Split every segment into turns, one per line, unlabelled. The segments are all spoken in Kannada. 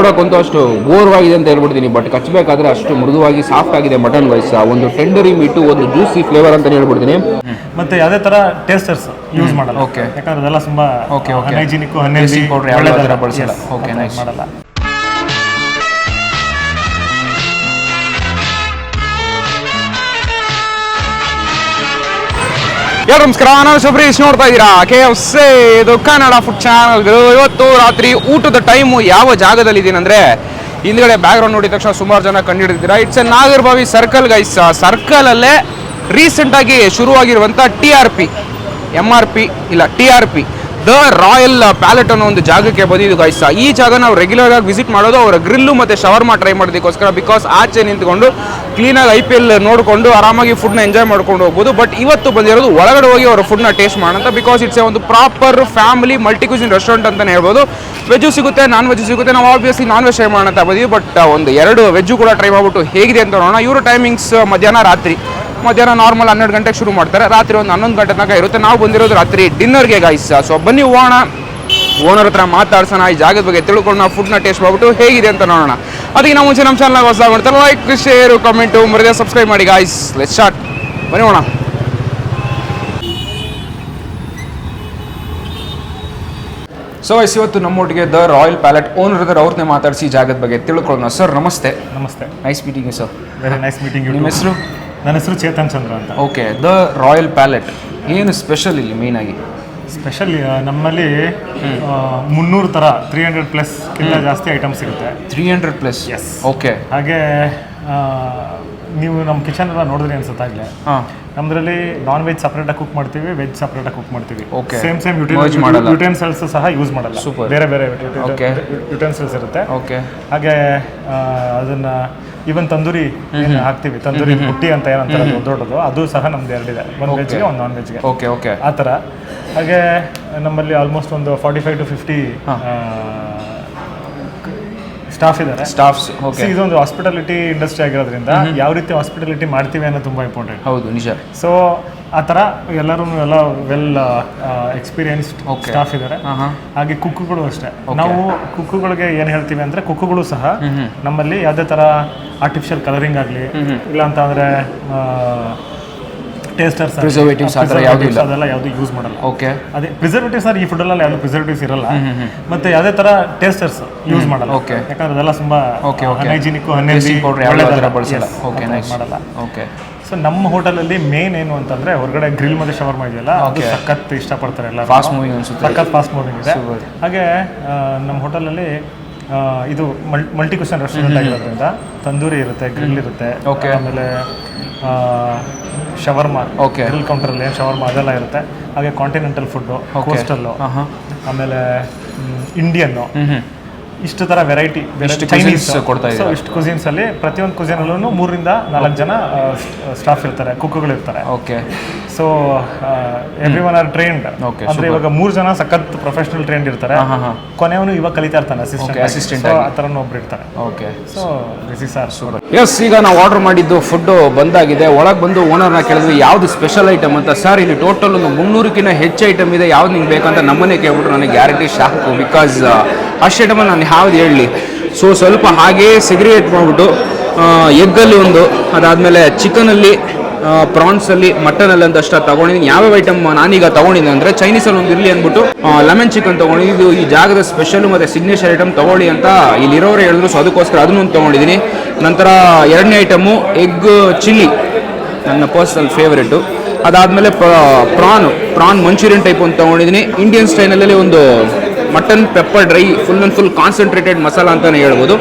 ನೋಡೋಕ್ಕಂತೂ ಅಷ್ಟು ಬೋರ್ವಾಗಿದೆ ಅಂತ ಹೇಳ್ಬಿಡ್ತೀನಿ ಬಟ್ ಕಚ್ಚಬೇಕಾದ್ರೆ ಅಷ್ಟು ಮೃದುವಾಗಿ ಸಾಫ್ಟ್ ಆಗಿದೆ ಮಟನ್ ವೈಸ್ ಒಂದು ಟೆಂಡರಿ ಮೀಟು ಒಂದು ಜ್ಯೂಸಿ ಫ್ಲೇವರ್ ಅಂತ ಹೇಳ್ಬಿಡ್ತೀನಿ.
ಮತ್ತೆ ಯಾವುದೇ ತರ ಟೇಸ್ಟರ್ಸ್ ಯೂಸ್ ಮಾಡಲ್ಲ.
ಓಕೆ
ಯಾಕಂದ್ರೆ ಅದೆಲ್ಲ ತುಂಬಾ
Okay, okay.
ಹೈಜಿನಿಕ್
ಹನ್ನೆರಡು ಪೌಡರ್ ಯಾವ ಥರ ಬಳಸಲ್ಲ. ಓಕೆ.
ಮಾಡಲ್ಲ.
ಯಾರು ನಮಸ್ಕಾರ. ನಾನು ಸುಬ್ರೀಶ್ ನೋಡ್ತಾ ಇದ್ದೀರಾ? ಕೆ ಎಫ್ ಸಿ ಇದು ಕನ್ನಡ ಫುಡ್ ಚಾನಲ್ ಇವತ್ತು ರಾತ್ರಿ ಊಟದ ಟೈಮು ಯಾವ ಜಾಗದಲ್ಲಿ ಇದೀನಂದ್ರೆ ಹಿಂದ್ಗಡೆ ಬ್ಯಾಕ್ಗ್ರೌಂಡ್ ನೋಡಿದ ತಕ್ಷಣ ಸುಮಾರು ಜನ ಕಂಡಿಡಿದ್ದೀರಾ it's a Nagarbhavi circle guys circle ಅಲ್ಲೇ ರೀಸೆಂಟ್ ಆಗಿ ಶುರುವಾಗಿರುವಂತ T R P M R P ಇಲ್ಲ T R P the royal palette ಅನ್ನೋ ಒಂದು ಜಾಗಕ್ಕೆ ಬಂದಿದ್ದು ಗಾಯ್ಸ ಈ ಜಾಗ ನಾವು ರೆಗ್ಯುಲರ್ ಆಗಿ ವಿಸಿಟ್ ಮಾಡೋದು, ಅವರ ಗ್ರಿಲ್ಲು ಮತ್ತೆ ಶವರ್ಮಾ ಟ್ರೈ ಮಾಡೋದಕ್ಕೋಸ್ಕರ ಬಿಕಾಸ್ ಆಚೆ ನಿಂತ್ಕೊಂಡು ಕ್ಲೀನಾಗಿ ಐ ಪಿ ಎಲ್ ನೋಡಿಕೊಂಡು ಆರಾಮಾಗಿ ಫುಡ್ನ ಎಂಜಾಯ್ ಮಾಡ್ಕೊಂಡು ಹೋಗ್ಬೋದು. ಬಟ್ ಇವತ್ತು ಬಂದಿರೋದು ಒಳಗಡೆ ಹೋಗಿ ಅವರ ಫುಡ್ನ ಟೇಸ್ಟ್ ಮಾಡೋಣ ಬಿಕಾಸ್ ಇಟ್ಸ್ ಎ ಒಂದು proper family multi cuisine restaurant ಅಂತಲೇ ಹೇಳ್ಬೋದು ವೆಜ್ಜು ಸಿಗುತ್ತೆ ನಾನ್ ವೆಜ್ ಸಿಗುತ್ತೆ. ನಾವು ಆಬ್ವಿಯಸ್ಲಿ ನಾನ್ ವೆಜ್ ಟ್ರೈ ಅಂತ ಬಂದಿದ್ವಿ ಬಟ್ ಒಂದು ಎರಡು ವೆಜ್ಜು ಕೂಡ ಟ್ರೈ ಮಾಡ್ಬಿಟ್ಟು ಹೇಗಿದೆ ಅಂತ ನೋಡೋಣ. ಇವರು ಟೈಮಿಂಗ್ಸ್ ಮಧ್ಯಾಹ್ನ ರಾತ್ರಿ. ಮಧ್ಯಾಹ್ನ ನಾರ್ಮಲ್ ಹನ್ನೆರಡು ಗಂಟೆಗೆ ಶುರು ಮಾಡ್ತಾರೆ. ರಾತ್ರಿ ಒಂದು ಹನ್ನೊಂದು ಗಂಟೆ ತನಕ ಇರುತ್ತೆ. ನಾವು ಬಂದಿರೋದು ರಾತ್ರಿ ಡಿನ್ನರ್ಗೆ ಗಾಯ್ಸ್ ಸೊ ಬನ್ನಿ ಹೋಗೋಣ ಓನರ್ ಹತ್ರ ಮಾತಾಡ್ಸೋಣ. ಈ ಜಾಗದ ಬಗ್ಗೆ ತಿಳ್ಕೊಂಡು ನಾವು ಫುಡ್ನ ಟೇಸ್ಟ್ ಮಾಡ್ಬಿಟ್ಟು ಹೇಗಿದೆ ಅಂತ ನೋಡೋಣ. ಅದಕ್ಕೆ ನಾವು ಮುಂಚೆ ನಮ್ಮ ಚಾನಲ್ ಹೊಸ ಮಾಡ್ತಾರೆ ಲೈಕ್ ಶೇರು ಕಮೆಂಟು ಮರದೇ ಸಬ್ಸ್ಕ್ರೈಬ್ ಮಾಡಿ ಗಾಯ್ಸ್ ಲೆಟ್ ಸ್ಟಾರ್ಟ್ ಬನ್ನಿ ಓಣ. ಸೊ ಐಸ್ ಇವತ್ತು ನಮ್ಮೊಟ್ಟಿಗೆ ದ ರಾಯಲ್ ಪ್ಯಾಲೆಟ್ ಓನರ್ ಅದರ ಅವ್ರನ್ನೇ ಮಾತಾಡಿಸಿ ಜಾಗದ ಬಗ್ಗೆ ತಿಳ್ಕೊಳ್ಳೋಣ. ಸರ್ ನಮಸ್ತೆ.
ನಮಸ್ತೆ.
Nice meeting sir
very nice meeting
ನಿಮ್ಮ ಹೆಸರು?
ನನ್ನ ಹೆಸರು ಚೇತನ್ ಚಂದ್ರ ಅಂತ.
ಓಕೆ ದ ರಾಯಲ್ ಪ್ಯಾಲೆಟ್ ಏನು ಸ್ಪೆಷಲ್ ಇಲ್ಲಿ ಮೇನ್ ಆಗಿ?
ಸ್ಪೆಷಲ್ ನಮ್ಮಲ್ಲಿ ಮುನ್ನೂರು ಥರ ತ್ರೀ ಹಂಡ್ರೆಡ್ ಪ್ಲಸ್ ಕಿಲ್ಲ ಜಾಸ್ತಿ ಐಟಮ್ ಸಿಗುತ್ತೆ.
Three hundred plus
yes
okay
ಹಾಗೆ ಆ, ನೀವು ನಮ್ಮ ಕಿಚನ್ ಎಲ್ಲ ನೋಡಿದ್ರೆ ಅನ್ಸುತ್ತಾಗಲೇ
ಹಾಂ.
ನಮ್ಮದ್ರಲ್ಲಿ ನಾನ್ ವೆಜ್ ಸಪ್ರೇಟಾಗಿ ಕುಕ್ ಮಾಡ್ತೀವಿ ವೆಜ್ ಸಪ್ರೇಟಾಗಿ ಕುಕ್ ಮಾಡ್ತೀವಿ.
Okay.
ಸೇಮ್ ಸೇಮ್
Merge ಮಾಡಲ್ಲ.
ಯುಟೆನ್ಸಿಲ್ಸ್ ಸಹ ಯೂಸ್ ಮಾಡಲ್ಲ.
Super.
ಬೇರೆ ಬೇರೆ
Okay.
ಯುಟೆನ್ಸಿಲ್ಸ್ ಇರುತ್ತೆ.
ಓಕೆ
ಹಾಗೆ ಅದನ್ನ ಈವನ್ ತಂದೂರಿ ಹಾಕ್ತೀವಿ ತಂದೂರಿ ಬುಟ್ಟಿ ಅಂತ ಏನಂತಾರೆ ದೊಡ್ಡ ದೊಡ್ಡದು ಅದು ಸಹ ನಮ್ದು ಎರಡಿದೆ. ಒಂದು
ವೆಜ್
ವೆಜ್ಗೆ ಒಂದು ನಾನ್ ವೆಜ್ಗೆ
ಓಕೆ ಓಕೆ
ಆ ಥರ. ಹಾಗೆ ನಮ್ಮಲ್ಲಿ ಆಲ್ಮೋಸ್ಟ್ ಒಂದು forty five to fifty staff ಇದ್ದಾರೆ
ಸ್ಟಾಫ್ಸ್ ಓಕೆ
ಇದೊಂದು ಹಾಸ್ಪಿಟಾಲಿಟಿ ಇಂಡಸ್ಟ್ರಿ ಆಗಿರೋದ್ರಿಂದ ಯಾವ ರೀತಿ ಹಾಸ್ಪಿಟಾಲಿಟಿ ಮಾಡ್ತೀವಿ ಅನ್ನೋದು ತುಂಬ ಇಂಪಾರ್ಟೆಂಟ್
ಹೌದು ನಿಜ.
ಸೊ ಆ ಥರ ಎಲ್ಲರೂ ಎಲ್ಲ ವೆಲ್ ಎಕ್ಸ್ಪೀರಿಯನ್ಸ್ಡ್. ಸ್ಟಾಫ್ ಇದ್ದಾರೆ. ಹಾಗೆ ಕುಕ್ಕುಗಳು ಅಷ್ಟೇ. ನಾವು ಕುಕ್ಕುಗಳಿಗೆ ಏನು ಹೇಳ್ತೀವಿ ಅಂದರೆ ಕುಕ್ಕುಗಳು ಸಹ ನಮ್ಮಲ್ಲಿ ಯಾವುದೇ ಥರ ಆರ್ಟಿಫಿಷಿಯಲ್ ಕಲರಿಂಗ್ ಆಗಲಿ ಇಲ್ಲ ಅಂತ ಅಂದರೆ ಟೇಸ್ಟರ್ಸ್
ಪ್ರಿಸರ್ವೇಟಿವ್ಸ್ ಆ ಥರ ಯಾವ್ದೂ ಇಲ್ಲ.
ಅದೆಲ್ಲ ಯಾವುದು ಯೂಸ್ ಮಾಡಲ್ಲ.
ಓಕೆ
ಅದೇ ಪ್ರಿಸರ್ವೇಟಿವ್ಸ್ ಸರ್ ಈ ಫುಡ್ಡಲ್ಲಿ ಯಾವುದು ಪ್ರಿಸರ್ವೇಟಿವ್ಸ್ ಇರಲ್ಲ. ಮತ್ತೆ ಯಾವುದೇ ಥರ ಟೇಸ್ಟರ್ಸ್ ಯೂಸ್ ಮಾಡಲ್ಲ.
ಓಕೆ
ಯಾಕಂದ್ರೆ ಅದೆಲ್ಲ ತುಂಬ
ಓಕೆ ಹನ್ನೆರಡು ಥರ ಬಳಸಲ್ಲ. ಓಕೆ ನೈಸ್
ಮಾಡಲ್ಲ.
ಓಕೆ
ಸೊ ನಮ್ಮ ಹೋಟೆಲಲ್ಲಿ ಮೇನ್ ಏನು ಅಂತಂದ್ರೆ ಹೊರಗಡೆ ಗ್ರಿಲ್ ಮತ್ತೆ ಶವರ್ಮಾ ಇದೆಯಲ್ಲ ಅದು. ಸಖತ್ ಇಷ್ಟಪಡ್ತಾರೆ ಎಲ್ಲ
ಫಾಸ್ಟ್ ಮೂವಿಂಗ್ ಅನ್ಸುತ್ತೆ.
ಸಖತ್ ಫಾಸ್ಟ್ ಮೂವಿಂಗ್ ಇದೆ. ಹಾಗೆ ನಮ್ಮ ಹೋಟೆಲಲ್ಲಿ ಇದು ಇದು ಮಲ್ಟಿ ಕ್ವಶನ್ ರೆಸ್ಟೋರೆಂಟ್ ಆಗಿರೋದ್ರಿಂದ ತಂದೂರಿ ಇರುತ್ತೆ ಗ್ರಿಲ್ ಇರುತ್ತೆ
ಓಕೆ
ಆಮೇಲೆ ಶವರ್ಮಾ
ಓಕೆ
ಗ್ರಿಲ್ ಕೌಂಟ್ರಲ್ಲಿ ಏನು ಶವರ್ಮಾ ಅದೆಲ್ಲ ಇರುತ್ತೆ. ಹಾಗೆ ಕಾಂಟಿನೆಂಟಲ್ ಫುಡ್ಡು ಕೋಸ್ಟಲ್ಲು ಆಮೇಲೆ ಇಂಡಿಯನ್ನು ಇಷ್ಟು ತರ ವೆರೈಟಿ
ಇಷ್ಟು
ಚೈನೀಸ್
ಕೊಡ್ತಾ ಇದ್ದಾರೆ.
ಇಷ್ಟು ಕುಸಿನ್ಸ್ ಅಲ್ಲಿ ಪ್ರತಿಯೊಂದು ಕುಸಿನಲ್ಲೂ ಮೂರರಿಂದ ನಾಲ್ಕು ಜನ ಸ್ಟಾಫ್ ಇರ್ತಾರೆ ಕುಕ್ಗಳು ಇರ್ತಾರೆ.
Okay
so every one are trained ಅಂದ್ರೆ ಇವಾಗ ಮೂರು ಜನ ಸಖತ್ ಪ್ರೊಫೆಷನಲ್ ಟ್ರೈನ್ಡ್ ಇರ್ತಾರೆ. ಕೊನೆಯವನು ಇವಾಗ ಕಲಿತಾ ಇರ್ತಾನೆ ಅಸಿಸ್ಟೆಂಟ್
assistant
ಆ ಥರನೂ ಒಬ್ರು ಇರ್ತಾರೆ.
Okay
so this is our super
yes ಈಗ ನಾವು ಆರ್ಡರ್ ಮಾಡಿದ್ದು ಫುಡ್ ಬಂದಾಗಿದೆ. ಒಳಗೆ ಬಂದು ಓನರ್ನ ಕೇಳಿದ್ವಿ ಯಾವ್ದು ಸ್ಪೆಷಲ್ ಐಟಮ್ ಅಂತ? ಸರ್ ಇಲ್ಲಿ ಟೋಟಲ್ ಒಂದು ಮುನ್ನೂರಕ್ಕಿಂತ ಹೆಚ್ಚು ಐಟಮ್ ಇದೆ. ಯಾವ್ದು ನಿಂಗೆ ಬೇಕಂತ ನಮ್ಮನೆ ಕೇಳ್ಬಿಟ್ರು. ನನಗೆ ಗ್ಯಾರಂಟಿ ಶಾಕು ಬಿಕಾಸ್ ಅಷ್ಟು ಐಟಮ್ ನಾನು ಯಾವ್ದು ಹೇಳಲಿ. ಸೊ ಸ್ವಲ್ಪ ಹಾಗೇ ಸೆಗ್ರಿಗೇಟ್ ಮಾಡಿಬಿಟ್ಟು ಎಗ್ಗಲ್ಲಿ ಒಂದು, ಅದಾದಮೇಲೆ ಚಿಕನಲ್ಲಿ ಪ್ರಾನ್ಸಲ್ಲಿ ಮಟನಲ್ಲಿ ಅಂತ ಅಷ್ಟು ತಗೊಂಡಿದ್ದೀನಿ. ಯಾವ್ಯಾವ ಐಟಮ್ ನಾನೀಗ ತೊಗೊಂಡಿದ್ದೆ ಅಂದರೆ ಚೈನೀಸಲ್ಲಿ ಒಂದು ಇರಲಿ ಅಂದ್ಬಿಟ್ಟು ಲೆಮನ್ ಚಿಕನ್ ತೊಗೊಂಡಿದ್ದು ಈ ಜಾಗದ ಸ್ಪೆಷಲ್ ಮತ್ತು ಸಿಗ್ನೇಚರ್ ಐಟಮ್ ತಗೊಳ್ಳಿ ಅಂತ ಇಲ್ಲಿರೋರು ಹೇಳಿದ್ರು. ಸೊ ಅದಕ್ಕೋಸ್ಕರ ಅದನ್ನೊಂದು ತೊಗೊಂಡಿದ್ದೀನಿ. ನಂತರ ಎರಡನೇ ಐಟಮು ಎಗ್ ಚಿಲ್ಲಿ ನನ್ನ ಪರ್ಸ್ನಲ್ ಫೇವ್ರೇಟು ಅದಾದಮೇಲೆ ಪ್ರಾನ್ ಪ್ರಾನ್ ಮಂಚೂರಿಯನ್ ಟೈಪ್ ಒಂದು ತೊಗೊಂಡಿದ್ದೀನಿ. ಇಂಡಿಯನ್ ಸ್ಟೈಲಲ್ಲಿ ಒಂದು mutton pepper dry full and full concentrated masala ಅಂತಲೇ ಹೇಳ್ಬೋದು.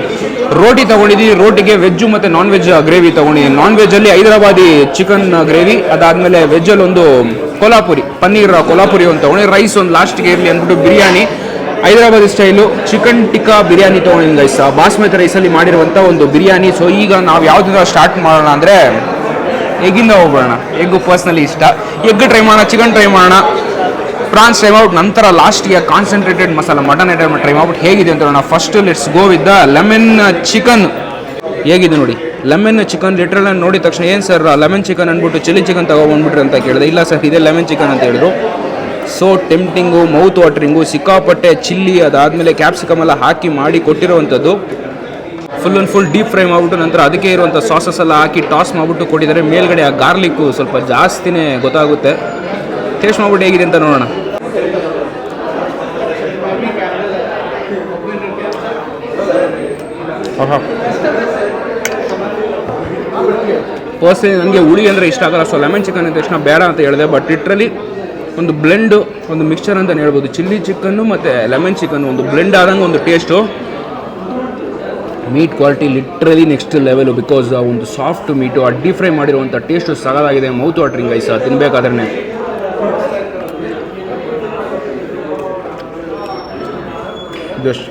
ರೋಟಿ ತೊಗೊಂಡಿದ್ದೀವಿ ರೋಟಿಗೆ ವೆಜ್ಜು ಮತ್ತು ನಾನ್ ವೆಜ್ ಗ್ರೇವಿ ತೊಗೊಂಡಿದ್ದೀನಿ ನಾನ್ ವೆಜ್ಜಲ್ಲಿ ಹೈದರಾಬಾದಿ ಚಿಕನ್ ಗ್ರೇವಿ ಅದಾದಮೇಲೆ ವೆಜ್ಜಲ್ಲಿ ಒಂದು ಕೊಲಾಪುರಿ, ಪನ್ನೀರ್ ಕೊಲಾಪುರಿ ಒಂದು ತೊಗೊಂಡು ರೈಸ್ ಒಂದು ಲಾಸ್ಟ್ಗೆ ಇರಲಿ ಅಂದ್ಬಿಟ್ಟು ಬಿರಿಯಾನಿ. ಹೈದರಾಬಾದಿ ಸ್ಟೈಲು ಚಿಕನ್ ಟಿಕ್ಕಾ ಬಿರಿಯಾನಿ ತೊಗೊಂಡಿದ್ದೀನಿ ಗೈಸ್ ಬಾಸ್ಮತಿ ರೈಸಲ್ಲಿ ಮಾಡಿರುವಂಥ ಒಂದು ಬಿರಿಯಾನಿ. ಸೊ ಈಗ ನಾವು ಯಾವುದನ್ನ ಸ್ಟಾರ್ಟ್ ಮಾಡೋಣ ಅಂದರೆ ಎಗ್ಗಿಂದ ಹೋಗೋಣ ಎಗ್ಗು ಪರ್ಸ್ನಲಿ ಇಷ್ಟ. ಎಗ್ ಟ್ರೈ ಮಾಡೋಣ ಚಿಕನ್ ಟ್ರೈ ಮಾಡೋಣ. ಪ್ರಾನ್ಸ್ ಟ್ರೈ ಮಾಡ್ಬಿಟ್ಟು ನಂತರ year concentrated masala mutton item try out ಹೇಗಿದೆ ಅಂತ ನೋಡೋಣ. First let's go with the lemon chicken ಹೇಗಿದೆ ನೋಡಿ? ಲೆಮನ್ ಚಿಕನ್ ಲಿಟ್ರಲ್ ನೋಡಿದ ತಕ್ಷಣ ಏನು ಸರ್ ಲೆಮನ್ ಚಿಕನ್ ಅಂದ್ಬಿಟ್ಟು ಚಿಲ್ಲಿ ಚಿಕನ್ ತಗೊಂಡ್ಬಿಟ್ರಿ ಅಂತ ಕೇಳಿದೆ. ಇಲ್ಲ ಸರ್ ಇದೇ ಲೆಮನ್ ಚಿಕನ್ ಅಂತ ಹೇಳಿದ್ರು. ಸೊ ಟೆಂಪ್ಟಿಂಗು ಮೌತ್ ವಾಟ್ರಿಂಗು ಸಿಕ್ಕಾಪಟ್ಟೆ ಚಿಲ್ಲಿ ಅದಾದಮೇಲೆ ಕ್ಯಾಪ್ಸಿಕಮ್ ಎಲ್ಲ ಹಾಕಿ ಮಾಡಿ ಕೊಟ್ಟಿರುವಂಥದ್ದು. Full and full deep fry ಮಾಡಿಬಿಟ್ಟು ನಂತರ ಅದಕ್ಕೆ ಇರುವಂಥ ಸಾಸಸ್ ಎಲ್ಲ ಹಾಕಿ ಟಾಸ್ ಮಾಡಿಬಿಟ್ಟು ಕೊಟ್ಟಿದ್ದಾರೆ. ಮೇಲ್ಗಡೆ ಆ ಗಾರ್ಲಿಕ್ಕು ಸ್ವಲ್ಪ ಜಾಸ್ತಿನೇ ಗೊತ್ತಾಗುತ್ತೆ. ಟೇಸ್ಟ್ ಮಾಡ್ಬಿಟ್ಟು ಹೇಗಿದೆ ಅಂತ ನೋಡೋಣ. ಪರ್ಸನಲಿ ನನಗೆ ಹುಳಿ ಅಂದರೆ ಇಷ್ಟ ಆಗಲ್ಲ. ಸೊ ಲೆಮನ್ ಚಿಕನ್ ಅಂದ ತಕ್ಷಣ ಬೇಡ ಅಂತ ಹೇಳಿದೆ. ಬಟ್ ಲಿಟ್ರಲಿ ಒಂದು ಬ್ಲೆಂಡು ಒಂದು ಮಿಕ್ಸ್ಚರ್ ಅಂತಲೇ ಹೇಳ್ಬೋದು. ಚಿಲ್ಲಿ ಚಿಕನ್ನು ಮತ್ತು ಲೆಮನ್ ಚಿಕನ್ ಒಂದು ಬ್ಲೆಂಡ್ ಆದಂಗೆ ಒಂದು taste meat quality literally next level because ಆ ಒಂದು ಸಾಫ್ಟ್ ಮೀಟು ಆ ಡೀಪ್ ಫ್ರೈ ಮಾಡಿರುವಂಥ ಟೇಸ್ಟು ಸಗದಾಗಿದೆ ಮೌತ್ ವಾಟ್ರಿಂಗ್ ಐಸ ತಿನ್ಬೇಕಾದ್ರೆ ಜಸ್ಟ್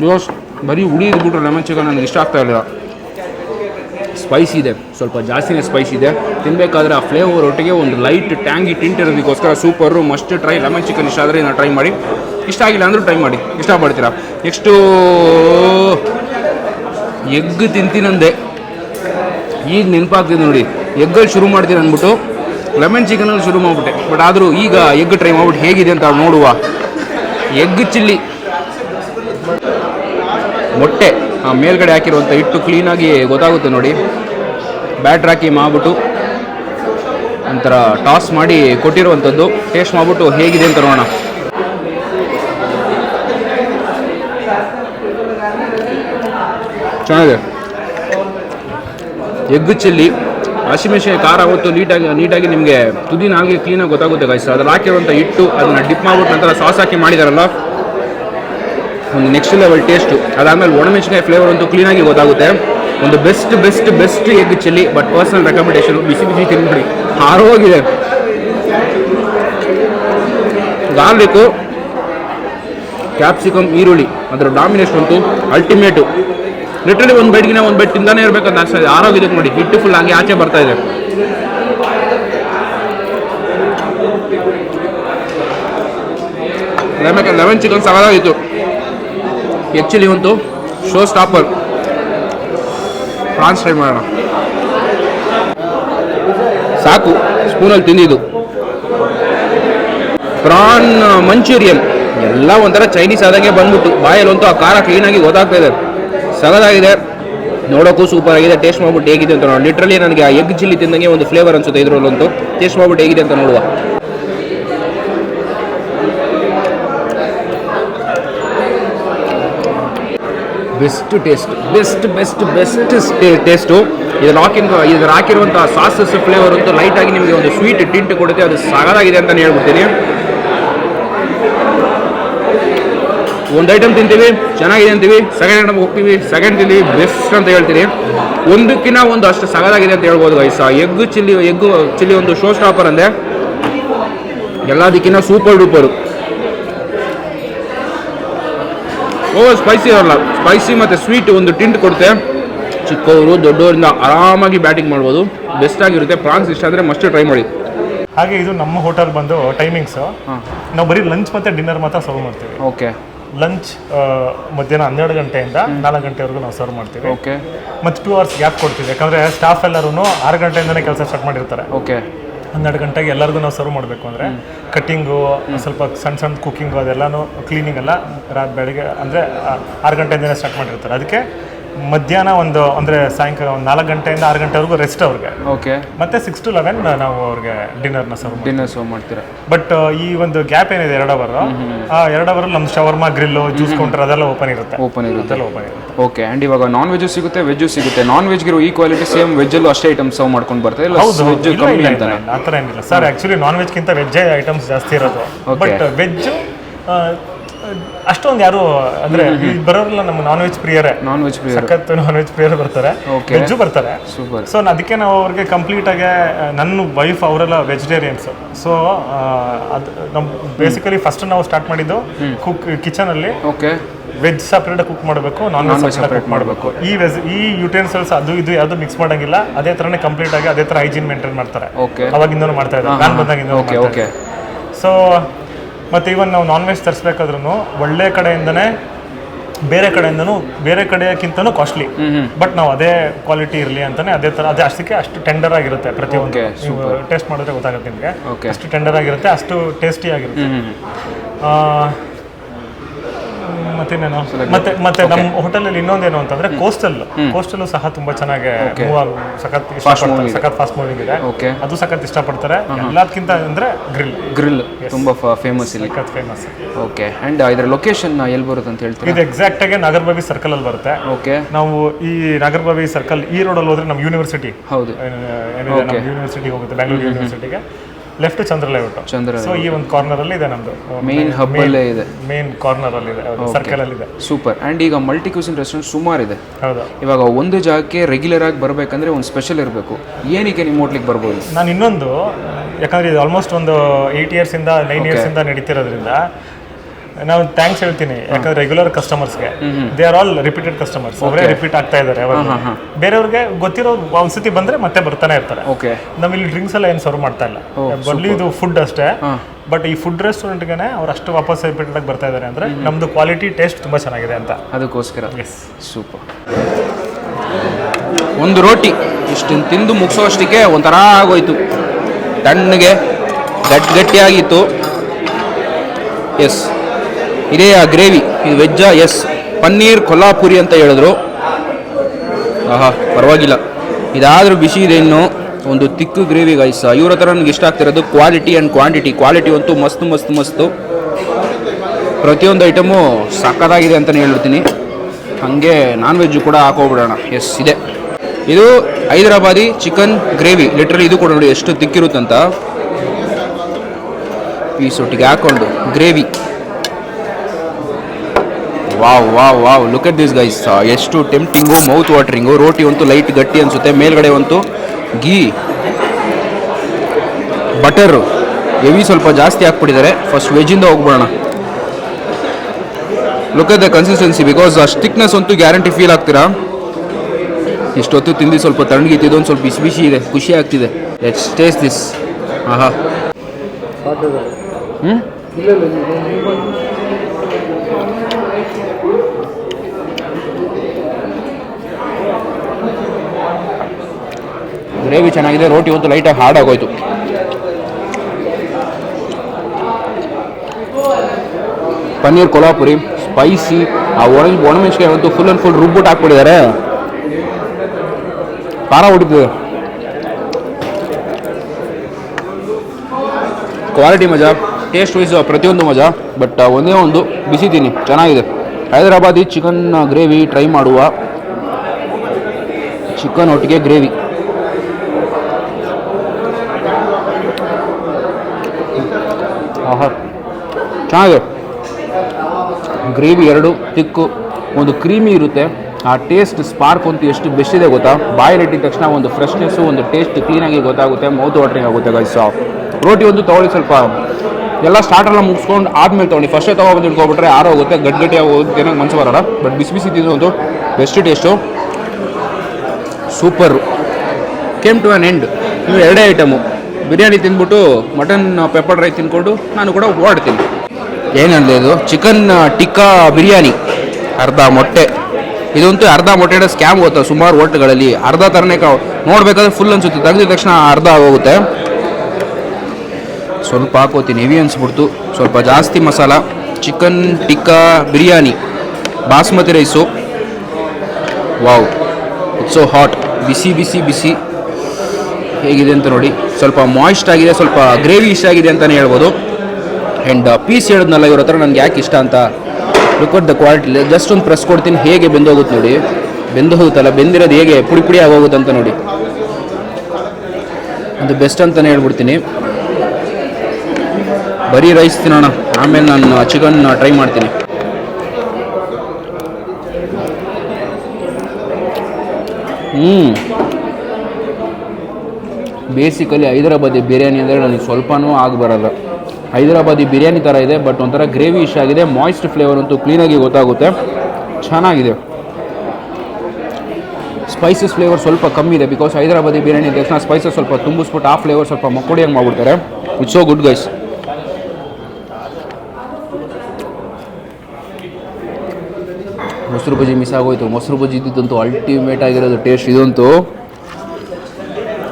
ಜೋಸ್ ಬರೀ ಹುಳಿ ಇದ್ಬಿಟ್ರೆ ಲೆಮನ್ ಚಿಕನ್ ನನಗೆ ಇಷ್ಟ ಆಗ್ತಾ ಇಲ್ಲ. ಸ್ಪೈಸಿ ಇದೆ, ಸ್ವಲ್ಪ ಜಾಸ್ತಿನೇ ಸ್ಪೈಸ್ ಇದೆ. ತಿನ್ನಬೇಕಾದ್ರೆ ಆ ಫ್ಲೇವರ್ ಒಟ್ಟಿಗೆ ಒಂದು light tangy tint ಇರೋದಕ್ಕೋಸ್ಕರ super must try lemon chicken ಇಷ್ಟ ಆದರೆ ನಾನು ಟ್ರೈ ಮಾಡಿ. ಇಷ್ಟ ಆಗಿಲ್ಲ ಅಂದರೂ ಟ್ರೈ ಮಾಡಿ. ಇಷ್ಟಪಡ್ತೀರಾ? ನೆಕ್ಸ್ಟು ಎಗ್ ತಿಂತೀನಂದೆ ಈಗ ನೆನಪಾಗ್ತಿದೆ ನೋಡಿ ಎಗ್ಗಲ್ಲಿ ಶುರು ಮಾಡ್ತೀನಿ ಅಂದ್ಬಿಟ್ಟು ಲೆಮನ್ ಚಿಕನಲ್ಲಿ ಶುರು ಮಾಡಿಬಿಟ್ಟೆ. ಬಟ್ ಆದರೂ ಈಗ ಎಗ್ ಟ್ರೈ ಮಾಡ್ಬಿಟ್ಟು ಹೇಗಿದೆ ಅಂತ ನೋಡುವ. Egg chilli. ಮೊಟ್ಟೆ, ಆ ಮೇಲ್ಗಡೆ ಹಾಕಿರುವಂಥ ಹಿಟ್ಟು ಕ್ಲೀನಾಗಿ ಗೊತ್ತಾಗುತ್ತೆ ನೋಡಿ. ಬ್ಯಾಟ್ರ್ ಹಾಕಿ ಮಾಡ್ಬಿಟ್ಟು ಒಂಥರ ಟಾಸ್ ಮಾಡಿ ಕೊಟ್ಟಿರುವಂಥದ್ದು ಟೇಸ್ಟ್ ಮಾಡಿಬಿಟ್ಟು ಹೇಗಿದೆ ಅಂತ ನೋಡೋಣ. ಚೆನ್ನಾಗಿದೆ. Egg chilli. ಹಸಿಮೆಣಸಿನ ಖಾರ ಹೊತ್ತು ನೀಟಾಗಿ ನೀಟಾಗಿ ನಿಮಗೆ ತುದಿನ ಹಾಗೆ ಕ್ಲೀನಾಗಿ ಗೊತ್ತಾಗುತ್ತೆ ಗಾಯ್ಸ್ ಅದ್ರಲ್ಲಿ ಹಾಕಿರುವಂಥ ಹಿಟ್ಟು, ಅದನ್ನು ಡಿಪ್ ಮಾಡ್ಬಿಟ್ಟು ನಂತರ ಸಾಸ್ ಹಾಕಿ ಮಾಡಿದಾರಲ್ಲ? ಒಂದು ನೆಕ್ಸ್ಟ್ ಲೆವೆಲ್ ಟೇಸ್ಟು ಅದಾದಮೇಲೆ ಒಣಮೆಣಸಿನಕಾಯಿ ಫ್ಲೇವರ್ ಅಂತೂ ಕ್ಲೀನಾಗಿ ಗೊತ್ತಾಗುತ್ತೆ. ಒಂದು best best best egg chilli but personal recommendation ಬಿಸಿ ಬಿಸಿ ತಿನ್ಬಿಡಿ. ಆರೋಗಿದೆ ಗಾರ್ಲಿಕ್ಕು ಕ್ಯಾಪ್ಸಿಕಮ್ ಈರುಳ್ಳಿ. ಅದರ ಡಾಮಿನೇಷನ್ ಅಂತೂ ಅಲ್ಟಿಮೇಟು ಲಿಟ್ರಲಿ ಒಂದು ಬೆಡ್ಗಿನ ಒಂದು ಬೆಡ್ ತಿಂದಾನೆ ಇರಬೇಕಂತ ಇದೆ ಆರೋಗ್ಯಕ್ಕೆ ನೋಡಿ, ಹಿಟ್ಟು ಫುಲ್ ಹಂಗೆ ಆಚೆ ಬರ್ತಾ ಇದೆ. ಲೆಮನ್ ಚಿಕನ್ ಸವಾಲಾಗಿತ್ತು ಆ್ಯಕ್ಚುಲಿ ಒಂದು ಶೋ ಸ್ಟಾಪರ್ ಫ್ರಾನ್ಸ್ ಟ್ರೈ ಮಾಡೋಣ. ಸಾಕು ಸ್ಪೂನಲ್ಲಿ ತಿಂದಿದ್ದು. ಪ್ರಾನ್ ಮಂಚೂರಿಯನ್ ಎಲ್ಲ ಒಂಥರ ಚೈನೀಸ್ ಆದಾಗೆ ಬಂದ್ಬಿಟ್ಟು ಬಾಯಲ್ಲಂತೂ ಆ ಖಾರ ಕ್ಲೀನಾಗಿ ಗೊತ್ತಾಗ್ತಾ ಇದೆ. ಸಗದಾಗಿದೆ. ನೋಡೋಕ್ಕೂ ಸೂಪರ್ ಆಗಿದೆ. ಟೇಸ್ಟ್ ಮಾಡ್ಬಿಟ್ಟು ಹೇಗಿದೆ ಅಂತ ನೋಡೋಣ. ಲಿಟ್ರಲಿ ನನಗೆ ಆ ಎಗ್ ಚಿಲ್ಲಿ ತಿಂದಂಗೆ ಒಂದು ಫ್ಲೇವರ್ ಅನ್ಸುತ್ತೆ ಇದರಲ್ಲಂತೂ. ಟೇಸ್ಟ್ ಮಾಡ್ಬಿಟ್ಟು ಹೇಗಿದೆ ಅಂತ ನೋಡುವ. Best taste best best best taste ಇದು ಹಾಕಿನ ಇದು ಹಾಕಿರುವಂಥ ಸಾಸಸ್ ಫ್ಲೇವರ್ ಅಂತೂ ಲೈಟಾಗಿ ನಿಮಗೆ ಒಂದು ಸ್ವೀಟ್ ಟಿಂಟ್ ಕೊಡುತ್ತೆ. ಅದು ಸಾಗದಾಗಿದೆ ಅಂತಲೇ ಹೇಳ್ಬಿಡ್ತೀನಿ. ಒಂದು ಐಟಮ್ ತಿಂತೀವಿ ಚೆನ್ನಾಗಿದೆ ಅಂತೀವಿ ಸೆಕೆಂಡ್ ಐಟಮ್ ಹೋಗ್ತೀವಿ ಸೆಕೆಂಡ್ ತಿಂತೀವಿ ಬೆಸ್ಟ್ ಅಂತ ಹೇಳ್ತೀನಿ. ಒಂದಕ್ಕಿಂತ ಒಂದು ಅಷ್ಟು ಸಗದಾಗಿದೆ ಅಂತ ಹೇಳ್ಬೋದು guys egg chilli egg chilli ಒಂದು ಶೋ ಸ್ಟಾಪರ್ ಅಂದೆ. ಎಲ್ಲದಕ್ಕಿಂತ ಸೂಪರ್ ಡೂಪರು ಓ ಸ್ಪೈಸಿ ಇರಲ್ಲ ಸ್ಪೈಸಿ ಮತ್ತು ಸ್ವೀಟ್ ಒಂದು ಟಿಂಟ್ ಕೊಡುತ್ತೆ. ಚಿಕ್ಕವರು ದೊಡ್ಡವರಿಂದ ಆರಾಮಾಗಿ ಬ್ಯಾಟಿಂಗ್ ಮಾಡ್ಬೋದು. ಬೆಸ್ಟ್ ಆಗಿರುತ್ತೆ. ಪ್ರಾನ್ಸ್ ಇಷ್ಟ ಅಂದರೆ ಮಸ್ಟ್ ಟ್ರೈ ಮಾಡಿ.
ಹಾಗೆ ಇದು ನಮ್ಮ ಹೋಟೆಲ್ ಬಂದು ಟೈಮಿಂಗ್ಸ್ ನಾವು ಬರೀ ಲಂಚ್ ಮತ್ತೆ ಡಿನ್ನರ್ ಮಾತ್ರ ಸರ್ವ್ ಮಾಡ್ತೀವಿ.
ಓಕೆ
ಲಂಚ್ ಮಧ್ಯಾಹ್ನ ಹನ್ನೆರಡು ಗಂಟೆಯಿಂದ ನಾಲ್ಕು ಗಂಟೆವರೆಗೂ ನಾವು ಸರ್ವ್ ಮಾಡ್ತೀವಿ.
ಓಕೆ
ಮತ್ತು ಟೂ ಅವರ್ಸ್ ಗ್ಯಾಪ್ ಕೊಡ್ತೀವಿ. ಯಾಕಂದರೆ ಸ್ಟಾಫ್ ಎಲ್ಲರೂ ಆರು ಗಂಟೆಯಿಂದನೇ ಕೆಲಸ ಸ್ಟಾರ್ಟ್ ಮಾಡಿರ್ತಾರೆ.
ಓಕೆ
ಹನ್ನೆರಡು ಗಂಟೆಗೆ ಎಲ್ಲರಿಗೂ ನಾವು ಸರ್ವ್ ಮಾಡಬೇಕು ಅಂದರೆ ಕಟ್ಟಿಂಗು ಸ್ವಲ್ಪ ಸಣ್ಣ ಸಣ್ಣ ಕುಕ್ಕಿಂಗು ಅದೆಲ್ಲನೂ ಕ್ಲೀನಿಂಗ್ ಎಲ್ಲ ರಾತ್ರಿ ಬೆಳಗ್ಗೆ ಅಂದರೆ ಆರು ಗಂಟೆಯಿಂದನೇ ಸ್ಟಾರ್ಟ್ ಮಾಡಿರ್ತಾರೆ. ಅದಕ್ಕೆ ಮಧ್ಯಾಹ್ನ ಒಂದು ಅಂದರೆ ಸಾಯಂಕಾಲ ಒಂದು ನಾಲ್ಕು ಗಂಟೆಯಿಂದ ಆರು ಗಂಟೆವರೆಗೂ ರೆಸ್ಟ್ ಅವ್ರಿಗೆ.
ಓಕೆ
ಮತ್ತೆ ಸಿಕ್ಸ್ ಟು ಲೆವೆನ್ ನಾವು ಅವ್ರಿಗೆ ಡಿನ್ನರ್ನ ಸರ್ವ್ ಮಾಡ್ತೀವಿ.
ಡಿನ್ನರ್ ಸರ್ವ್ ಮಾಡ್ತೀರಾ
ಬಟ್ ಈ ಒಂದು ಗ್ಯಾಪ್ ಏನಿದೆ ಎರಡು ಅವರ್ ಆ ಎರಡು ಅವರ್ ನಮ್ಮ ಶವರ್ಮಾ ಗ್ರಿಲ್ಲು ಜ್ಯೂಸ್ ಕೌಂಟರ್ ಅದೆಲ್ಲ ಓಪನ್ ಇರುತ್ತೆ.
ಓಪನ್ ಇರುತ್ತೆ.
ಅದೆಲ್ಲ ಓಪನ್ ಇರುತ್ತೆ.
ಓಕೆ ಆ್ಯಂಡ್ ಇವಾಗ ನಾನ್ ವೆಜ್ ಸಿಗುತ್ತೆ. ವೆಜ್ಜು ಸಿಗುತ್ತೆ ನಾನ್ ವೆಜ್ಗಿರೋ ಕ್ವಾಲಿಟಿ ಸೇಮ್ ವೆಜ್ಜಲ್ಲೂ ಅಷ್ಟೇ ಐಟಮ್ ಸರ್ವ್ ಮಾಡ್ಕೊಂಡು ಬರ್ತಾರೆ ಇಲ್ಲ?
ಹೌದು
ವೆಜ್
ಇಲ್ಲ,
ಕಮ್ಮಿ
ಇಲ್ಲ,
ಅಂತಾನೆ?
ಇಲ್ಲ, ಆ ಥರ ಏನಿಲ್ಲ. ಸರ್ ಆ್ಯಕ್ಚುಲಿ ನಾನ್ ವೆಜ್ಗಿಂತ ವೆಜ್ಜೇ ಐಟಮ್ಸ್ ಜಾಸ್ತಿ ಇರೋದು. ಬಟ್ ವೆಜ್ಜು ಅಷ್ಟೊಂದು ಯಾರು ಅಂದ್ರೆ ಬರೋರೆಲ್ಲ ನಮ್ಮ ನಾನ್ ವೆಜ್ ಪ್ರಿಯರೇ.
ನಾನ್ ವೆಜ್
ಸಖತ್ ನಾನ್ ವೆಜ್ ಪ್ರಿಯರ್ ಬರ್ತಾರೆ.
ವೆಜ್
ವೆಜ್ಜು ಬರ್ತಾರೆ.
ಸೂಪರ್
ಸೊ ಅದಕ್ಕೆ ನಾವು ಅವ್ರಿಗೆ ಕಂಪ್ಲೀಟ್ ಆಗಿ ನನ್ನ ವೈಫ್ ಅವರೆಲ್ಲ ವೆಜಿಟೇರಿಯನ್ಸ್ ಸೊ ಅದು ನಮ್ಮ ಬೇಸಿಕಲಿ ಫಸ್ಟ್ ನಾವು ಸ್ಟಾರ್ಟ್ ಮಾಡಿದ್ದು ಕುಕ್ ಕಿಚನಲ್ಲಿ
ಓಕೆ
ವೆಜ್ ಸಪ್ರೇಟ್ ಕುಕ್ ಮಾಡಬೇಕು ನಾನ್ ವೆಜ್ ಸಪ್ರೇಟ್ ಮಾಡಬೇಕು. ಈ ವೆಜ್ ಈ ಯುಟೆನ್ಸಲ್ಸ್ ಅದು ಇದು ಯಾವ್ದು ಮಿಕ್ಸ್ ಮಾಡಂಗಿಲ್ಲ ಅದೇ ತರನೇ ಕಂಪ್ಲೀಟ್ ಆಗಿ ಅದೇ ತರ ಹೈಜೀನ್ ಮೇಂಟೈನ್ ಮಾಡ್ತಾರೆ.
ಓಕೆ
ಅವಾಗಿಂದನೂ ಮಾಡ್ತಾ ಇದ್ದಾರೆ. ನಾನು ಬಂದಾಗಿಂದ
ಓಕೆ ಓಕೆ
ಸೊ ಮತ್ತು ಈವನ್ ನಾವು ನಾನ್ ವೆಜ್ ತರಿಸ್ಬೇಕಾದ್ರೂ ಒಳ್ಳೆ ಕಡೆಯಿಂದನೇ ಬೇರೆ ಕಡೆಯಿಂದನೂ ಬೇರೆ ಕಡೆಯಕ್ಕಿಂತನೂ ಕಾಸ್ಟ್ಲಿ ಬಟ್ ನಾವು ಅದೇ ಕ್ವಾಲಿಟಿ ಇರಲಿ ಅಂತಾನೆ ಅದೇ ಥರ ಅದೇ ಅಷ್ಟಕ್ಕೆ ಅಷ್ಟು ಟೆಂಡರ್ ಆಗಿರುತ್ತೆ ಪ್ರತಿಯೊಂದು.
ಒಂದು
ನೀವು ಟೇಸ್ಟ್ ಮಾಡಿದ್ರೆ ಗೊತ್ತಾಗುತ್ತೆ ನಿಮಗೆ. ಅಷ್ಟು ಟೆಂಡರ್ ಆಗಿರುತ್ತೆ ಅಷ್ಟು ಟೇಸ್ಟಿ ಆಗಿರುತ್ತೆ. ಆ, ಮತ್ತಿನ್ನೇನು ಮತ್ತೆ ಮತ್ತೆ ನಮ್ಮ ಹೋಟೆಲಲ್ಲಿ ಇನ್ನೊಂದೇನು ಅಂತಂದ್ರೆ ಕೋಸ್ಟಲ್ ಕೋಸ್ಟಲ್ ಸಹ ತುಂಬಾ ಚೆನ್ನಾಗಿ ಮೂವ್ ಆಗ ಸಖತ್ ಇಷ್ಟಪಡ್ತಾರೆ ಸಖತ್ ಫಾಸ್ಟ್ ಮೂವಿಂಗ್ ಇದೆ. ಅದು ಸಖತ್ ಇಷ್ಟಪಡ್ತಾರೆ. ಎಲ್ಲದಕ್ಕಿಂತ ಅಂದ್ರೆ ಗ್ರಿಲ್
ಗ್ರಿಲ್ ತುಂಬಾ ಫೇಮಸ್ ಇಲ್ಲಿ.
ಸಖತ್ ಫೇಮಸ್
ಓಕೆ ಅಂಡ್ ಇದರ ಲೊಕೇಶನ್ ಎಲ್ಲಿ ಬರುತ್ತೆ ಅಂತ ಹೇಳ್ತೀರಾ?
ಇದು ಎಕ್ಸಾಕ್ಟ್ ಆಗಿ ನಾಗರ್ಬಾವಿ ಸರ್ಕಲ್ ಅಲ್ಲಿ ಬರುತ್ತೆ.
ಓಕೆ
ನಾವು ಈ ನಾಗರ್ಬಾವಿ ಸರ್ಕಲ್ ಈ ರೋಡ್ ಅಲ್ಲಿ ಹೋದ್ರೆ ನಮ್ಮ ಯೂನಿವರ್ಸಿಟಿ
ಹೌದು.
ಯೂನಿವರ್ಸಿಟಿ ಯೂನಿವರ್ಸಿಟಿಗೆ ಹೋಗುತ್ತೆ Bengaluru ಯೂನಿವರ್ಸಿಟಿಗೆ left Chandra layout
Chandra
so ಈ ಒಂದು ಕಾರ್ನರ್ ಅಲ್ಲಿ ಇದೆ ನಮ್ದು.
ಮೇನ್ ಹಬ್ಬಲ್ಲೇ ಇದೆ.
ಮೇನ್ ಕಾರ್ನರ್ ಅಲ್ಲಿ ಇದೆ. ಸರ್ಕಲ್ ಅಲ್ಲಿ ಇದೆ.
ಸೂಪರ್ ಅಂಡ್ ಈಗ ಮಲ್ಟಿ ಕ್ಯೂಸಿನ್ ರೆಸ್ಟೋರೆಂಟ್ ಇದೆ.
ಹೌದು.
ಇವಾಗ ಒಂದು ಜಾಗಕ್ಕೆ ರೆಗ್ಯುಲರ್ ಆಗಿ ಬರಬೇಕಂದ್ರೆ ಒಂದು ಸ್ಪೆಷಲ್ ಇರಬೇಕು. ಏನಕ್ಕೆ ನಿಮ್ಮ ಹೋಟ್ಲಿಗೆ ಬರ್ಬೋದು?
ನಾನು ಇನ್ನೊಂದು ಯಾಕಂದ್ರೆ ಇದು ಆಲ್ಮೋಸ್ಟ್ ಒಂದು ಏಯ್ಟ್ ಇಯರ್ಸ್ ಇಂದ ನೈನ್ ಇಯರ್ಸ್ ಇಂದ ನಡೀತಿರೋದ್ರಿಂದ ನಾವು ಥ್ಯಾಂಕ್ಸ್ ಹೇಳ್ತೀನಿ. ಯಾಕಂದ್ರೆ regular ಕಸ್ಟಮರ್ಸ್ಗೆ they are all repeated customers ಅವರೇ ರಿಪೀಟ್ ಆಗ್ತಾ ಇದ್ದಾರೆ ಯಾವಾಗ್ಲೂ. ಬೇರೆಯವ್ರಿಗೆ ಗೊತ್ತಿರೋ ಒಂದ್ಸತಿ ಬಂದ್ರೆ ಮತ್ತೆ ಬರ್ತಾನೆ ಇರ್ತಾರೆ.
ಓಕೆ
ನಾವು ಇಲ್ಲಿ ಡ್ರಿಂಕ್ಸ್ ಎಲ್ಲ ಏನು ಸರ್ವ್ ಮಾಡ್ತಾ ಇಲ್ಲ. ಬರ್ಲಿ ಇದು ಫುಡ್ ಅಷ್ಟೇ. ಬಟ್ ಈ ಫುಡ್ ರೆಸ್ಟೋರೆಂಟ್ಗೆ ಅವ್ರು ಅಷ್ಟು ವಾಪಸ್ ರಿಪೀಟೆಡ್ ಆಗಿ ಬರ್ತಾ ಇದ್ದಾರೆ ಅಂದ್ರೆ ನಮ್ದು ಕ್ವಾಲಿಟಿ ಟೇಸ್ಟ್ ತುಂಬಾ ಚೆನ್ನಾಗಿದೆ ಅಂತ.
ಅದಕ್ಕೋಸ್ಕರ.
ಎಸ್
ಸೂಪರ್ ಒಂದು ರೋಟಿ. ಇಷ್ಟನ್ನು ತಿಂದು ಮುಗಿಸೋಷ್ಟಕ್ಕೆ ಒಂಥರ ಆಗೋಯ್ತು. ತಣ್ಣಗೆ ಗಟ್ಟಿ ಗಟ್ಟಿಯಾಗಿತ್ತು. ಎಸ್ ಇದೇ ಆ ಗ್ರೇವಿ, ಇದು ವೆಜ್ಜಾ ಎಸ್ ಪನ್ನೀರ್ ಕೊಲ್ಲಾಪುರಿ ಅಂತ ಹೇಳಿದ್ರು. ಆಹಾ, ಪರವಾಗಿಲ್ಲ. ಇದಾದರೂ ಬಿಸಿ ಇದೆ ಇನ್ನು. ಒಂದು ತಿಕ್ಕು ಗ್ರೇವಿ ಗೈಸ್ ಇವ್ರ ಹತ್ರ ನನಗೆ ಇಷ್ಟ ಆಗ್ತಿರೋದು ಕ್ವಾಲಿಟಿ ಆ್ಯಂಡ್ ಕ್ವಾಂಟಿಟಿ ಕ್ವಾಲಿಟಿ ಅಂತೂ ಮಸ್ತ್ ಮಸ್ತ್, ಮಸ್ತು. ಪ್ರತಿಯೊಂದು ಐಟಮು ಸಕ್ಕತ್ತಾಗಿದೆ ಅಂತಲೇ ಹೇಳ್ತೀನಿ ಹಾಗೆ ನಾನ್ ವೆಜ್ಜು ಕೂಡ ಹಾಕೋಬಿಡೋಣ. ಎಸ್ ಇದೆ. ಇದು ಹೈದರಾಬಾದಿ ಚಿಕನ್ ಗ್ರೇವಿ ಲಿಟ್ರಲಿ ಇದು ಕೂಡ ನೋಡಿ, ಎಷ್ಟು ತಿಕ್ಕಿರುತ್ತಂತ. ಪೀಸ್ ಒಟ್ಟಿಗೆ ಹಾಕೊಂಡು, gravy. Wow wow wow. Look at this guys ಎಷ್ಟು ಟೆಂಪ್ಟಿಂಗು ಮೌತ್ ವಾಟ್ರಿಂಗು ರೋಟಿ ಅಂತೂ ಲೈಟ್ ಗಟ್ಟಿ ಅನಿಸುತ್ತೆ. ಮೇಲ್ಗಡೆ ಅಂತೂ ಗೀ ಬಟರು ಎವಿ ಸ್ವಲ್ಪ ಜಾಸ್ತಿ ಹಾಕ್ಬಿಟ್ಟಿದ್ದಾರೆ. ಫಸ್ಟ್ ವೆಜ್ಜಿಂದ ಹೋಗ್ಬಿಡೋಣ. Look at the consistency because ಅಷ್ಟು ಥಿಕ್ನೆಸ್ ಅಂತೂ ಗ್ಯಾರಂಟಿ ಫೀಲ್ ಆಗ್ತೀರಾ? ಇಷ್ಟೊತ್ತು ತಿಂದು ಸ್ವಲ್ಪ ತಣ್ಣಗಿತ್ತು ಒಂದು ಸ್ವಲ್ಪ ಬಿಸಿ ಬಿಸಿ ಇದೆ ಖುಷಿ ಆಗ್ತಿದೆ. ಲೆಟ್ಸ್ ಟೇಸ್ಟ್ ದಿಸ್ ಆಹಾ. ಹ್ಞೂ ಗ್ರೇವಿ ಚೆನ್ನಾಗಿದೆ, ರೋಟಿ ಒಂದು ಲೈಟಾಗಿ ಹಾರ್ಡ್ ಆಗೋಯ್ತು. ಪನ್ನೀರ್ ಕೊಲ್ಹಾಪುರಿ ಸ್ಪೈಸಿ ಆ ಒಣ ಒಣಮೆಣಸಿಗೆ ಅಂತೂ ಫುಲ್ ಆ್ಯಂಡ್ ಫುಲ್ ರುಬ್ಬಿಟ್ಟು ಹಾಕ್ಬಿಟ್ಟಿದ್ದಾರೆ. ಖಾರ ಹೊಡಿತಿದೆ. ಕ್ವಾಲಿಟಿ ಮಜಾ ಟೇಸ್ಟ್ ವೈಸ್ ಪ್ರತಿಯೊಂದು ಮಜಾ ಬಟ್ ಒಂದೇ ಒಂದು ಬಿಸಿ ತಿನ್ನಿ ಚೆನ್ನಾಗಿದೆ. ಹೈದರಾಬಾದಿ ಚಿಕನ್ ಗ್ರೇವಿ ಟ್ರೈ ಮಾಡುವ ಚಿಕನ್ ಒಟ್ಟಿಗೆ ಗ್ರೇವಿ. ಆಹಾ ಚೆನ್ನಾಗಿದೆ ಗ್ರೇವಿ ಎರಡು ತಿಕ್ಕು ಒಂದು ಕ್ರೀಮಿ ಇರುತ್ತೆ. ಆ ಟೇಸ್ಟ್ ಸ್ಪಾರ್ಕ್ ಅಂತ ಎಷ್ಟು ಬೆಸ್ಟ್ ಇದೆ ಗೊತ್ತಾ? ಬಾಯಿ ರೆಟ್ಟಿದ ತಕ್ಷಣ ಒಂದು ಫ್ರೆಶ್ನೆಸ್ಸು ಒಂದು ಟೇಸ್ಟ್ ಕ್ಲೀನಾಗಿ ಗೊತ್ತಾಗುತ್ತೆ ಮೌತ್ ವಾಟ್ರಿಂಗ್ ಆಗುತ್ತೆ ಗೈಸ್ ರೋಟಿ ಒಂದು ತೊಗೊಳ್ಳಿ ಸ್ವಲ್ಪ. ಎಲ್ಲ ಸ್ಟಾರ್ಟೆಲ್ಲ ಮುಗಿಸ್ಕೊಂಡು ಆದಮೇಲೆ ತೊಗೊಂಡು ಫಸ್ಟೇ ತೊಗೊಬಂದು ಇಟ್ಕೊಬಿಟ್ರೆ ಆರೋಗುತ್ತೆ ಗಟ್ಟಿ ಗಟ್ಟಿಯಾಗಿ ಹೋಗುತ್ತೆ ಏನಕ್ಕೆ ಮನಸ್ಸು ಬರೋಲ್ಲ. ಬಟ್ ಬಿಸಿ ಬಿಸಿ ತಿನ್ನೋದು ಒಂದು best taste super came to an end ಇವು ಎರಡೇ ಐಟಮು ಬಿರಿಯಾನಿ ತಿಂದ್ಬಿಟ್ಟು ಮಟನ್ ಪೆಪ್ಪರ್ ರೈಸ್ ತಿನ್ಕೊಂಡು ನಾನು ಕೂಡ ಓಡ್ತೀನಿ ಏನಂದ್ರೆ ಇದು ಚಿಕನ್ ಟಿಕ್ಕಾ ಬಿರಿಯಾನಿ. ಅರ್ಧ ಮೊಟ್ಟೆ. ಇದಂತೂ ಅರ್ಧ ಮೊಟ್ಟೆ ಸ್ಕ್ಯಾಮ್ ಹೋಗುತ್ತೆ ಸುಮಾರು ಹೋಟ್ಲ್ಗಳಲ್ಲಿ ಅರ್ಧ ಥರನೇ ಕಾವು ನೋಡ್ಬೇಕಾದ್ರೆ ಫುಲ್ ಅನ್ಸುತ್ತೆ. ತೆಗೆದ ತಕ್ಷಣ ಅರ್ಧ ಆಗೋಗುತ್ತೆ. ಸ್ವಲ್ಪ ಹಾಕೋತೀನಿ. ಹೆವಿ ಅನ್ಸ್ಬಿಡ್ತು. ಸ್ವಲ್ಪ ಜಾಸ್ತಿ masala. Chicken tikka biryani. Basmati rice wow it's so hot ಬಿಸಿ ಬಿಸಿ ಬಿಸಿ. ಹೇಗಿದೆ ಅಂತ ನೋಡಿ. ಸ್ವಲ್ಪ ಮಾಯಿಸ್ಟ್ ಆಗಿದೆ, ಸ್ವಲ್ಪ ಗ್ರೇವಿ ಇಷ್ಟ ಆಗಿದೆ ಅಂತಲೇ ಹೇಳ್ಬೋದು. ಆ್ಯಂಡ್ ಪೀಸ್ ಹೇಳಿದ್ನಲ್ಲ ಇವ್ರ ಹತ್ರ ನನಗೆ ಯಾಕೆ ಇಷ್ಟ ಅಂತ. ಲುಕ್ ದ ಕ್ವಾಲಿಟಿ ಜಸ್ಟ್ ಒಂದು ಪ್ರೆಸ್ ಕೊಡ್ತೀನಿ, ಹೇಗೆ ಬೆಂದೋಗುತ್ತೆ ನೋಡಿ. ಬೆಂದು ಹೋಗುತ್ತಲ್ಲ ಬೆಂದಿರೋದು ಹೇಗೆ ಪುಡಿ ಪುಡಿ ಆಗೋಗುತ್ತೆ ಅಂತ ನೋಡಿ. ಅದು ಬೆಸ್ಟ್ ಅಂತಲೇ ಹೇಳ್ಬಿಡ್ತೀನಿ. ಬರೀ ರೈಸ್ ತಿನ್ನೋಣ. ಆಮೇಲೆ ನಾನು ಚಿಕನ್ ಟ್ರೈ ಮಾಡ್ತೀನಿ. ಹ್ಞೂ ಬೇಸಿಕಲಿ ಹೈದರಾಬಾದಿ ಬಿರಿಯಾನಿ ಅಂದರೆ ನನಗೆ ಸ್ವಲ್ಪನೂ ಆಗಬಾರಲ್ಲ ಬರಲ್ಲ ಹೈದರಾಬಾದಿ ಬಿರಿಯಾನಿ ಥರ ಇದೆ ಬಟ್ ಒಂಥರ ಗ್ರೇವಿ ಇಶ್ ಆಗಿದೆ ಮಾಯ್ಸ್ಟ್ ಫ್ಲೇವರ್ ಅಂತೂ ಕ್ಲೀನಾಗಿ ಗೊತ್ತಾಗುತ್ತೆ. ಚೆನ್ನಾಗಿದೆ. ಸ್ಪೈಸಸ್ ಫ್ಲೇವರ್ ಸ್ವಲ್ಪ ಕಮ್ಮಿ ಇದೆ ಬಿಕಾಸ್ ಹೈದರಾಬಾದಿ ಬಿರಿಯಾನಿ ತಕ್ಷಣ ಸ್ಪೈಸಸ್ ಸ್ವಲ್ಪ ತುಂಬಿಸ್ಬಿಟ್ಟು ಆ ಫ್ಲೇವರ್ ಸ್ವಲ್ಪ ಮಕ್ಕಳಿಯಾಗಿ ಮಾಡಿಬಿಡ್ತಾರೆ. ಇಟ್ಸ್ ಸೋ ಗುಡ್ ಗೈಸ್ ಮೊಸರು ಬಜ್ಜಿ ಮಿಸ್ ಆಗೋಯ್ತು. ಮೊಸರು ಬಜ್ಜಿ ಇದ್ದಿದ್ದಂತೂ ಅಲ್ಟಿಮೇಟ್ ಆಗಿರೋದು ಟೇಸ್ಟ್ ಇದಂತೂ.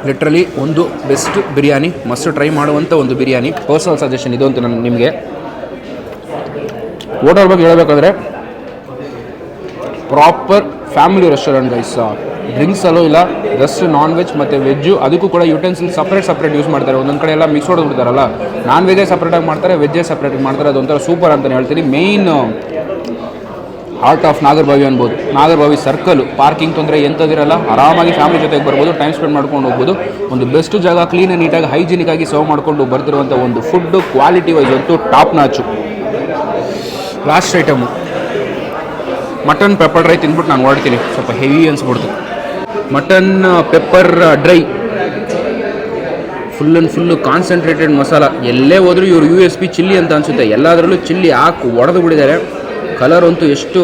ಲಿಟ್ರಲಿ ಒಂದು ಬೆಸ್ಟ್ ಬಿರಿಯಾನಿ ಮಸ್ಟ್ ಟ್ರೈ ಮಾಡುವಂಥ ಒಂದು ಬಿರಿಯಾನಿ ಪರ್ಸನಲ್ ಸಜೆಷನ್ ಇದು ಅಂತ ನಾನು ನಿಮಗೆ ಹೋಟೆಲ್ ಬಗ್ಗೆ ಹೇಳಬೇಕಂದ್ರೆ proper family restaurant guys drinks ಅಲ್ಲೂ ಇಲ್ಲ ಜಸ್ಟ್ ನಾನ್ ವೆಜ್ ಮತ್ತು ವೆಜ್ಜು ಅದಕ್ಕೂ ಕೂಡ ಯುಟೆನ್ಸಿಲ್ ಸಪ್ರೇಟ್ ಸಪ್ರೇಟ್ ಯೂಸ್ ಮಾಡ್ತಾರೆ. ಒಂದೊಂದು ಕಡೆ ಎಲ್ಲ ಮಿಕ್ಸ್ ಹೊಡೆದ್ಬಿಡ್ತಾರಲ್ಲ ನಾನ್ ವೆಜ್ಜೇ ಸಪ್ರೇಟಾಗಿ ಮಾಡ್ತಾರೆ ವೆಜ್ಜೇ ಸಪ್ರೇಟಾಗಿ ಮಾಡ್ತಾರೆ. ಅದೊಂಥರ ಸೂಪರ್ ಅಂತಲೇ ಹೇಳ್ತೀನಿ. ಮೇಯ್ನ್ ಹಾರ್ಟ್ ಆಫ್ ನಾಗರಭಾವಿ ಅನ್ಬೋದು. ನಾಗರಭಾವಿ ಸರ್ಕಲ್ ಪಾರ್ಕಿಂಗ್ ತೊಂದರೆ ಎಂಥದಿರಲ್ಲ ಆರಾಮಾಗಿ ಫ್ಯಾಮಿಲಿ ಜೊತೆಗೆ ಬರ್ಬೋದು ಟೈಮ್ ಸ್ಪೆಂಡ್ ಮಾಡ್ಕೊಂಡು ಹೋಗ್ಬೋದು. ಒಂದು ಬೆಸ್ಟ್ ಜಾಗ ಕ್ಲೀನ್ ನೀಟಾಗಿ ಹೈಜಿನಿಕ್ ಆಗಿ ಸರ್ವ್ ಮಾಡಿಕೊಂಡು ಬರ್ತಿರುವಂಥ ಒಂದು ಫುಡ್ ಕ್ವಾಲಿಟಿ ವೈಸ್ ಅಂತೂ top notch last item mutton pepper dry ತಿಂದ್ಬಿಟ್ಟು ನಾನು ಹೊರಡ್ತೀನಿ. ಸ್ವಲ್ಪ heavy ಅನ್ಸ್ಬಿಡ್ತು. Mutton pepper dry full and full concentrated masala ಎಲ್ಲೇ ಹೋದರೂ ಇವರು ಯು ಎಸ್ ಪಿ ಚಿಲ್ಲಿ ಅಂತ ಅನಿಸುತ್ತೆ. ಎಲ್ಲದರಲ್ಲೂ ಚಿಲ್ಲಿ ಹಾಕಿ ಒಡೆದು ಬಿಟ್ಟಿದ್ದಾರೆ. ಕಲರ್ ಅಂತೂ ಎಷ್ಟು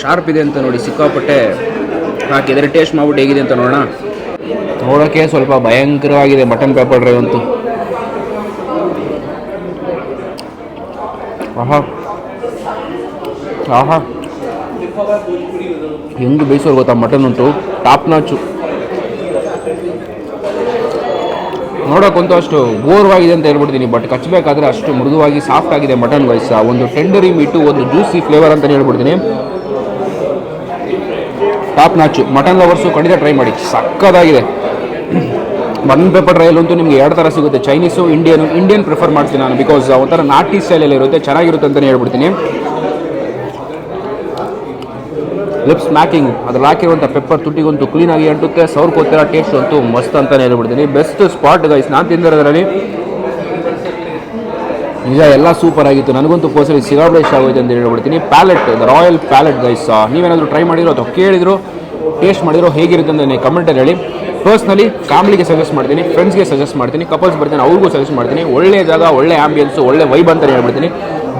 ಶಾರ್ಪ್ ಇದೆ ಅಂತ ನೋಡಿ ಸಿಕ್ಕಾಪಟ್ಟೆ ಹಾಕಿದರೆ ಟೇಸ್ಟ್ ಮಾಡ್ಬಿಟ್ಟು ಹೇಗಿದೆ ಅಂತ ನೋಡೋಣ. ನೋಡೋಕ್ಕೆ ಸ್ವಲ್ಪ ಭಯಂಕರವಾಗಿದೆ ಮಟನ್ ಪೇಪರ್ ಡ್ರೈವ್ ಅಂತೂ. ಆಹಾ. ಆಹಾ. ಹೆಂಗೆ ಬೇಯಿಸೋರು ಗೊತ್ತಾ ಮಟನ್ ಉಂಟು ಟಾಪ್ ನಾಚು ನೋಡೋಕ್ಕಂತೂ ಅಷ್ಟು ಬೋರ್ವಾಗಿದೆ ಅಂತ ಹೇಳ್ಬಿಡ್ತೀನಿ ಬಟ್ ಕಚ್ಚಬೇಕಾದ್ರೆ ಅಷ್ಟು ಮೃದುವಾಗಿ ಸಾಫ್ಟ್ ಆಗಿದೆ ಮಟನ್ ವೈಸ್ ಒಂದು ಟೆಂಡರಿ ಮೀಟು ಒಂದು ಜ್ಯೂಸಿ ಫ್ಲೇವರ್ ಅಂತ ಹೇಳ್ಬಿಡ್ತೀನಿ. ಟಾಪ್ ನಾಚು ಮಟನ್ ಲವರ್ಸು ಖಂಡಿತ ಟ್ರೈ ಮಾಡಿ. ಸಕ್ಕದಾಗಿದೆ. ಮಟನ್ ಪೇಪರ್ ಡ್ರೈಲಂತೂ ನಿಮಗೆ ಎರಡು ಥರ ಸಿಗುತ್ತೆ. ಚೈನೀಸು ಇಂಡಿಯನು ಇಂಡಿಯನ್ ಪ್ರಿಫರ್ ಮಾಡ್ತೀನಿ ನಾನು ಬಿಕಾಸ್ ಒಂಥರ ನಾಟಿ ಸ್ಟೈಲಲ್ಲಿ ಇರುತ್ತೆ, ಚೆನ್ನಾಗಿರುತ್ತೆ ಅಂತಲೇ ಹೇಳ್ಬಿಡ್ತೀನಿ. ಲಿಪ್ಸ್ ಮ್ಯಾಕಿಂಗ್ ಅದ್ರಲ್ಲಿ ಹಾಕಿರುವಂಥ ಪೆಪ್ಪರ್ ತುಟ್ಟಿಗಂತೂ ಕ್ಲೀನಾಗಿ ಅಂಟುತ್ತೆ. ಕೊತ್ತಿರ ಟೇಸ್ಟ್ ಅಂತೂ ಮಸ್ತ್ ಅಂತಲೇ ಹೇಳ್ಬಿಡ್ತೀನಿ. ಬೆಸ್ಟ್ ಸ್ಪಾಟ್ ಗೈಸ್ ನಾನು ತಿಂದಿರೋದ್ರಲ್ಲಿ. ನಿಜ, ಎಲ್ಲ ಸೂಪರ್ ಆಗಿತ್ತು. ನನಗಂತೂ ಪೋಸಲ್ಲಿ ಸಿಗಾಬಳೆ ಇಷ್ಟ ಆಗೋಯ್ತು ಅಂತ ಹೇಳ್ಬಿಡ್ತೀನಿ. ಪ್ಯಾಲೆಟ್ ರಾಯಲ್ ಪ್ಯಾಲೆಟ್ ಗೈಸ್ ನೀವೇನಾದರೂ ಟ್ರೈ ಮಾಡಿರೋ ಅಥವಾ ಕೇಳಿದ್ರು ಟೇಸ್ಟ್ ಮಾಡಿರೋ ಹೇಗಿರುತ್ತೆ ಅಂತ ನೀವು ಕಮೆಂಟಲ್ಲಿ ಹೇಳಿ. ಪರ್ಸ್ನಲಿ ಫ್ಯಾಮಿಲಿಗೆ ಸಜೆಸ್ಟ್ ಮಾಡ್ತೀನಿ ಫ್ರೆಂಡ್ಸ್ಗೆ ಸಜೆಸ್ಟ್ ಮಾಡ್ತೀನಿ ಕಪಲ್ಸ್ ಬರ್ತೀನಿ, ಅವ್ರಿಗೂ ಸಜೆಸ್ಟ್ ಮಾಡ್ತೀನಿ. ಒಳ್ಳೆ ಜಾಗ, ಒಳ್ಳೆ ಆಂಬಿಯನ್ಸು ಒಳ್ಳೆ ವೈಬ್ ಅಂತ ಹೇಳ್ಬಿಡ್ತೀನಿ.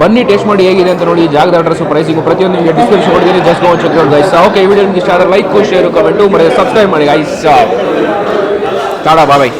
ಬನ್ನಿ ಟೇಸ್ಟ್ ಮಾಡಿ ಹೇಗಿದೆ ಅಂತ ನೋಡಿ ಜಾಗದ ಅಡ್ರೆಸ್ ಪ್ರೈಸಿಂಗ್ ಪ್ರತಿಯೊಂದು ನಿಮಗೆ ಡಿಸ್ಕ್ರಿಪ್ಷನ್ ಕೊಡ್ತೀನಿ. Just go check guys okay ಈ ವಿಡಿಯೋ ನಿಮಗೆ ಇಷ್ಟ ಆದರೆ ಲೈಕ್ ಶೇರ್ ಕಮೆಂಟು ಮತ್ತೆ ಸಬ್ಸ್ಕ್ರೈಬ್ ಮಾಡಿ ಗೈಸ್ ಟಾಡಾ ಬಾಯ್